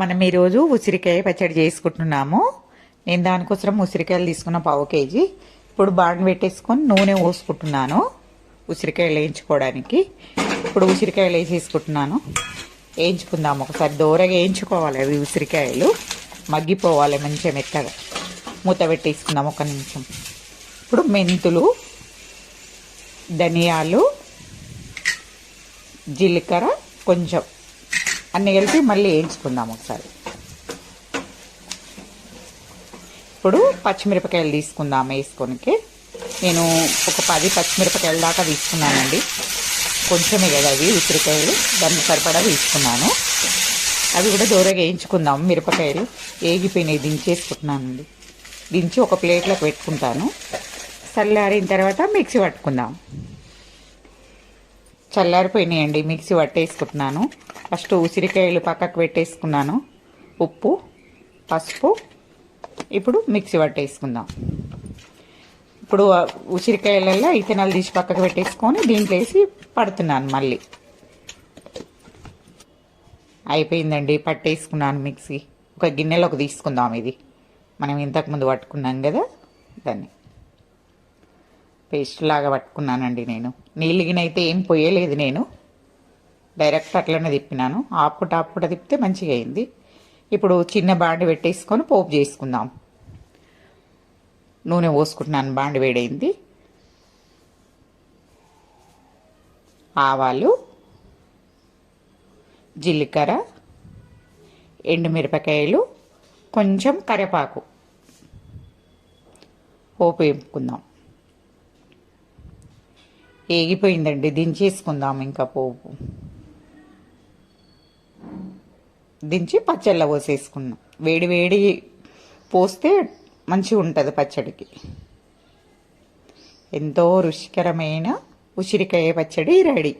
మనం ఈరోజు ఉసిరికాయ పచ్చడి చేసుకుంటున్నాము. నేను దానికోసం ఉసిరికాయలు తీసుకున్న పావు కేజీ. ఇప్పుడు బాండ్ పెట్టేసుకొని నూనె పోసుకుంటున్నాను ఉసిరికాయలు వేయించుకోవడానికి. ఇప్పుడు ఉసిరికాయలు వేసేసుకుంటున్నాను. వేయించుకుందాము ఒకసారి దూరగా వేయించుకోవాలి అవి ఉసిరికాయలు. మగ్గిపోవాలి మంచిగా మెత్తగా. మూత పెట్టేసుకుందాం ఒక నిమిషం. ఇప్పుడు మెంతులు ధనియాలు జీలకర్ర కొంచెం. అన్నీ కలిపి మళ్ళీ వేయించుకుందాం ఒకసారి. ఇప్పుడు పచ్చిమిరపకాయలు తీసుకుందాం వేసుకొనికి. నేను ఒక పది పచ్చిమిరపకాయల దాకా తీసుకున్నానండి. కొంచెమే కదా అవి ఉసిరికాయలు. దాన్ని సరిపడా తీసుకున్నాను. అవి కూడా దూరగా వేయించుకుందాం మిరపకాయలు. ఏగిపోయినాయి దించేసుకుంటున్నానండి. దించి ఒక ప్లేట్లోకి పెట్టుకుంటాను. చల్లారిన తర్వాత మిక్సీ పట్టుకుందాం. చల్లారిపోయినాయండి. మిక్సీ పట్టేసుకుంటున్నాను. ఫస్ట్ ఉసిరికాయలు పక్కకు పెట్టేసుకున్నాను. ఉప్పు పసుపు. ఇప్పుడు మిక్సీ పట్టేసుకుందాం. ఇప్పుడు ఉసిరికాయలలో ఇతనాలు తీసి పక్కకు పెట్టేసుకొని దీంట్లో వేసి పడుతున్నాను మళ్ళీ. అయిపోయిందండి. పట్టేసుకున్నాను మిక్సీ. ఒక గిన్నెలోకి తీసుకుందాం ఇది. మనం ఇంతకుముందు పట్టుకున్నాం కదా? దాన్ని. పేస్ట్ లాగా పట్టుకున్నానండి నేను. నీళ్ళు ఏం పోయలేదు నేను. డైరెక్ట్ అట్లనే తిప్పినాను. ఆపుట ఆపుట తిప్పితే మంచిగా అయింది. ఇప్పుడు చిన్న బాండి పెట్టేసుకొని పోపు చేసుకుందాం. నూనె పోసుకుంటున్నాను బాండి వేడైంది. ఆవాలు జీలకర్ర ఎండుమిరపకాయలు కొంచెం కరివేపాకు. పోపు వేపుకుందాం. ఏగిపోయిందండి. దించేసుకుందాం ఇంకా పోపు. దించి పచ్చళ్ళ పోసేసుకున్నాం. వేడి వేడి పోస్తే మంచిగా ఉంటుంది పచ్చడికి. ఎంతో రుచికరమైన ఉసిరికాయ పచ్చడి రెడీ.